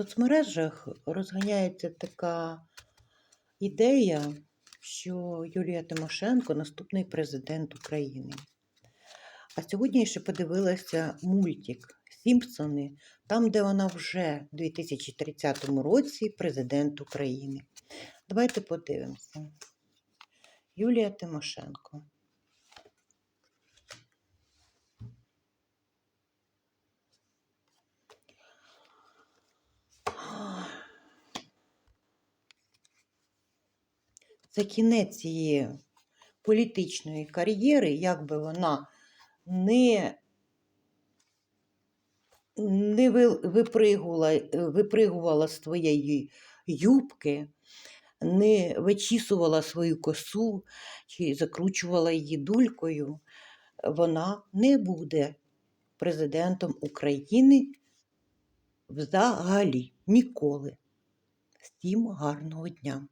соцмережах розганяється така ідея, що Юлія Тимошенко наступний президент України. А сьогодні я ще подивилася мультик Сімпсони, там, де вона вже у 2030 році президент України. Давайте подивимося. Юлія Тимошенко. Це кінець цієї політичної кар'єри, як би вона не, не випригувала, випригувала з твоєї юбки, не вичісувала свою косу чи закручувала її дулькою, вона не буде президентом України взагалі ніколи. Всім гарного дня!